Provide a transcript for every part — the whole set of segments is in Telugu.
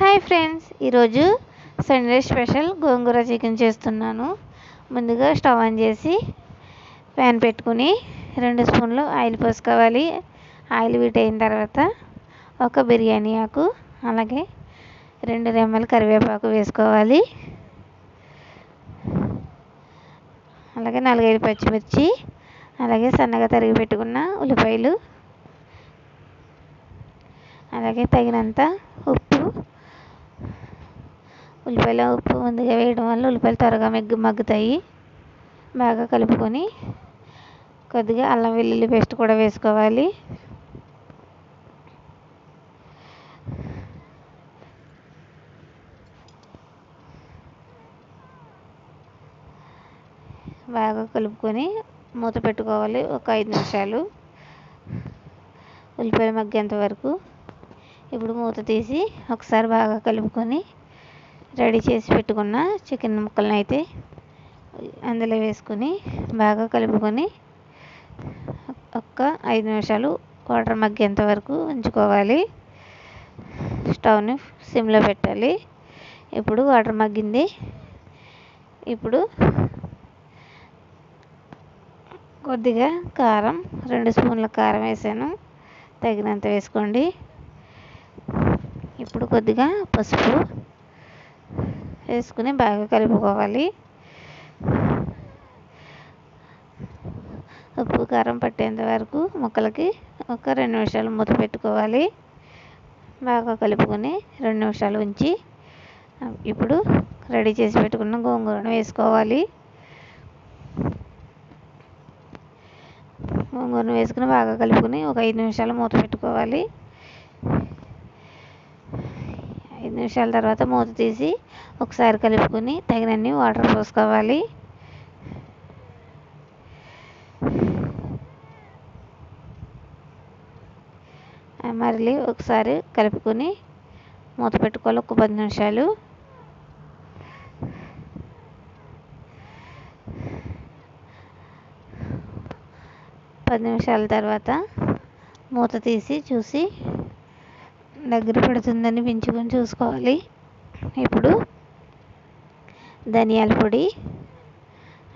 హాయ్ ఫ్రెండ్స్ ఈరోజు సండే స్పెషల్ గోంగూర చికెన్ చేస్తున్నాను. ముందుగా స్టవ్ ఆన్ చేసి ప్యాన్ పెట్టుకుని రెండు స్పూన్లు ఆయిల్ పోసుకోవాలి. ఆయిల్ వీట్ అయిన తర్వాత ఒక బిర్యానీ ఆకు అలాగే రెండు రెమ్మలు కరివేపాకు వేసుకోవాలి. అలాగే నాలుగైదు పచ్చిమిర్చి అలాగే సన్నగా తరిగి పెట్టుకున్న ఉల్లిపాయలు అలాగే తగినంత ఉప్పు ఉల్లిపాయలు ఉప్పు ముందుగా వేయడం వల్ల ఉల్లిపాయలు త్వరగా మెగ్గు మగ్గుతాయి. బాగా కలుపుకొని కొద్దిగా అల్లం వెల్లుల్లి పేస్ట్ కూడా వేసుకోవాలి. బాగా కలుపుకొని మూత పెట్టుకోవాలి ఒక ఐదు నిమిషాలు. ఉల్లిపాయలు మగ్గేంత వరకు. ఇప్పుడు మూత తీసి ఒకసారి బాగా కలుపుకొని రెడీ చేసి పెట్టుకున్న చికెన్ ముక్కలను అయితే అందులో వేసుకొని బాగా కలుపుకొని ఒక్క ఐదు నిమిషాలు వాటర్ మగ్గేంత వరకు ఉంచుకోవాలి. స్టవ్ని సిమ్లో పెట్టాలి. ఇప్పుడు వాటర్ మగ్గింది. ఇప్పుడు కొద్దిగా కారం రెండు స్పూన్ల కారం వేసాను. తగినంత వేసుకోండి. ఇప్పుడు కొద్దిగా పసుపు వేసుకుని బాగా కలుపుకోవాలి. ఉప్పు కారం పట్టేంత వరకు ముక్కలకి ఒక రెండు నిమిషాలు మూత పెట్టుకోవాలి. బాగా కలుపుకొని రెండు నిమిషాలు ఉంచి ఇప్పుడు రెడీ చేసి పెట్టుకున్న గోంగూరను వేసుకోవాలి. గోంగూరను వేసుకుని బాగా కలుపుకొని ఒక ఐదు నిమిషాలు మూత పెట్టుకోవాలి. ఐదు నిమిషాల తర్వాత మూత తీసి ఒకసారి కలుపుకొని తగినన్ని వాటర్ పోసుకోవాలి. మళ్ళీ ఒకసారి కలుపుకొని మూత పెట్టుకోవాలి ఒక పది నిమిషాలు. పది నిమిషాల తర్వాత మూత తీసి చూసి దగ్గర పడుతుందని పెంచుకొని చూసుకోవాలి. ఇప్పుడు ధనియాల పొడి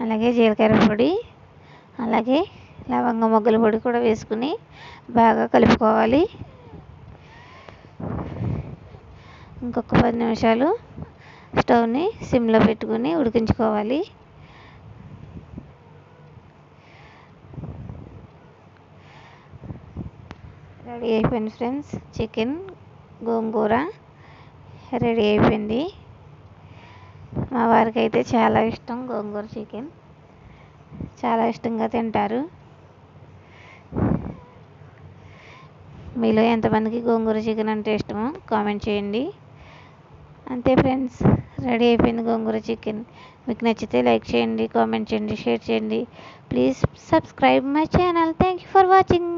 అలాగే జీలకర్ర పొడి అలాగే లవంగ మొగ్గల పొడి కూడా వేసుకుని బాగా కలుపుకోవాలి. ఇంకొక పది నిమిషాలు స్టవ్ని సిమ్లో పెట్టుకుని ఉడికించుకోవాలి. రెడీ అయిపోయింది ఫ్రెండ్స్ చికెన్ గోంగూర రెడీ అయిపోయింది. మా వారికి అయితే చాలా ఇష్టం గోంగూర చికెన్. చాలా ఇష్టంగా తింటారు. మీలో ఎంతమందికి గోంగూర చికెన్ అంటే ఇష్టమో కామెంట్ చేయండి. అంతే ఫ్రెండ్స్ రెడీ అయిపోయింది గోంగూర చికెన్. మీకు నచ్చితే లైక్ చేయండి కామెంట్ చేయండి షేర్ చేయండి. Please subscribe my channel. Thank you for watching.